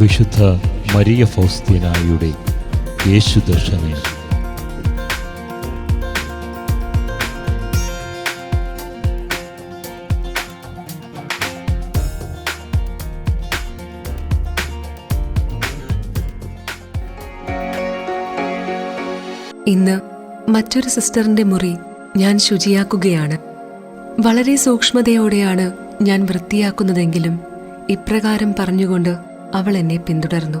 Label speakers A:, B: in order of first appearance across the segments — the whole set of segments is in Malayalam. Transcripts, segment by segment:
A: വിശുദ്ധ മരിയ ഫൗസ്തീനായുടെ യേശുദർശനം.
B: ഇന്ന് മറ്റൊരു സിസ്റ്ററിന്റെ മുറി ഞാൻ ശുചിയാക്കുകയാണ്. വളരെ സൂക്ഷ്മതയോടെയാണ് ഞാൻ വൃത്തിയാക്കുന്നതെങ്കിലും ഇപ്രകാരം പറഞ്ഞുകൊണ്ട് അവൾ എന്നെ പിന്തുടർന്നു.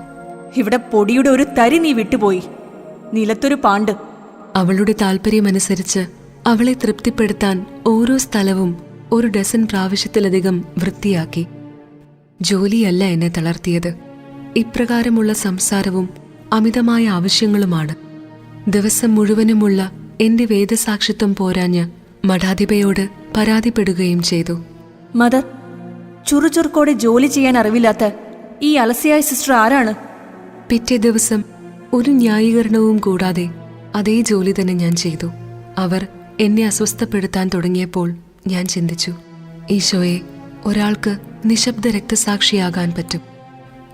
C: ഇവിടെ പൊടിയുടെ ഒരു തരി നീ വിട്ടുപോയി. നിലത്തൊരു പാണ്ട്.
B: അവളുടെ താല്പര്യമനുസരിച്ച് അവളെ തൃപ്തിപ്പെടുത്താൻ ഓരോ സ്ഥലവും ഒരു ഡസൻ പ്രാവശ്യത്തിലധികം വൃത്തിയാക്കി. ജോലിയല്ല എന്നെ തളർത്തിയത്. ഇപ്രകാരമുള്ള സംസാരവും അമിതമായ ആവശ്യങ്ങളുമാണ്. ദിവസം മുഴുവനുമുള്ള എന്റെ വേദസാക്ഷിത്വം പോരാഞ്ഞ് മഠാധിപയോട് പരാതിപ്പെടുകയും ചെയ്തു.
C: മദർ ചുറുചുറുക്കോടെ ജോലി ചെയ്യാൻ അറിവില്ലാത്ത ഈ അലസിയായ സിസ്റ്റർ ആരാണ്?
B: പിറ്റേ ദിവസം ഒരു ന്യായീകരണവും കൂടാതെ അതേ ജോലി തന്നെ ഞാൻ ചെയ്തു. അവർ എന്നെ അസ്വസ്ഥപ്പെടുത്താൻ തുടങ്ങിയപ്പോൾ ഞാൻ ചിന്തിച്ചു ഈശോയെ ഒരാൾക്ക് നിശബ്ദ രക്തസാക്ഷിയാകാൻ പറ്റും.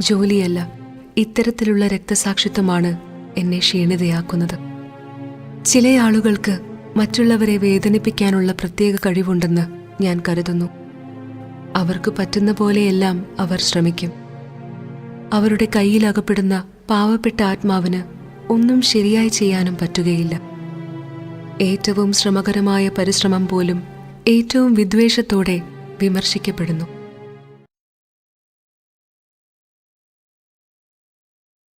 B: ജോലിയല്ല ഇത്തരത്തിലുള്ള രക്തസാക്ഷിത്വമാണ് എന്നെ ക്ഷീണിതയാക്കുന്നത്. ചില ആളുകൾക്ക് മറ്റുള്ളവരെ വേദനിപ്പിക്കാനുള്ള പ്രത്യേക കഴിവുണ്ടെന്ന് ഞാൻ കരുതുന്നു. അവർക്ക് പറ്റുന്ന പോലെയെല്ലാം അവർ ശ്രമിക്കും. അവരുടെ കയ്യിലകപ്പെടുന്ന പാവപ്പെട്ട ആത്മാവിന് ഒന്നും ശരിയായി ചെയ്യാനും പറ്റുകയില്ല. ഏറ്റവും ശ്രമകരമായ പരിശ്രമം പോലും ഏറ്റവും വിദ്വേഷത്തോടെ വിമർശിക്കപ്പെടുന്നു.